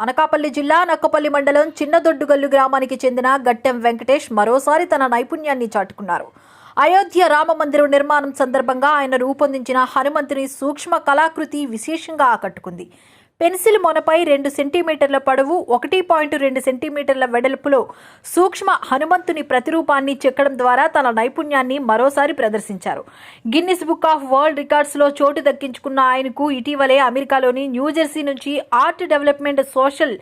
అనకాపల్లి జిల్లా నక్కపల్లి మండలం చిన్నదొడ్డుగల్లు గ్రామానికి చెందిన గట్టెం వెంకటేష్ మరోసారి తన నైపుణ్యాన్ని చాటుకున్నారు. అయోధ్య రామ మందిరం నిర్మాణం సందర్భంగా ఆయన రూపొందించిన హనుమంతుని సూక్ష్మ కళాకృతి విశేషంగా ఆకట్టుకుంది. పెన్సిల్ మొనపై రెండు సెంటీమీటర్ల పొడవు ఒకటి పాయింట్ రెండు సెంటీమీటర్ల వెడల్పులో సూక్ష్మ హనుమంతుని ప్రతిరూపాన్ని చెక్కడం ద్వారా తన నైపుణ్యాన్ని మరోసారి ప్రదర్శించారు. గిన్నిస్ బుక్ ఆఫ్ వరల్డ్ రికార్డ్స్లో చోటు దక్కించుకున్న ఆయనకు ఇటీవలే అమెరికాలోని న్యూజెర్సీ నుంచి ఆర్ట్ డెవలప్మెంట్ సోషల్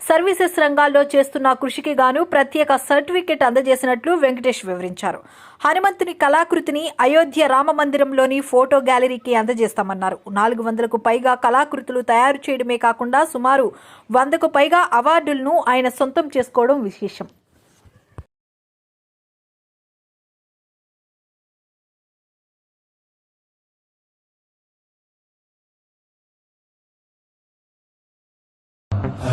సర్వీసెస్ రంగాల్లో చేస్తున్న కృషికి గాను ప్రత్యేక సర్టిఫికెట్ అందజేసినట్లు వెంకటేష్ వివరించారు. హనుమంతుని కళాకృతిని అయోధ్య రామ మందిరంలోని ఫోటో గ్యాలరీకి అందజేస్తామన్నారు. నాలుగు వందలకు పైగా కళాకృతులు తయారు చేయడమే కాకుండా సుమారు వందకు పైగా అవార్డులను ఆయన సొంతం చేసుకోవడం విశేషం.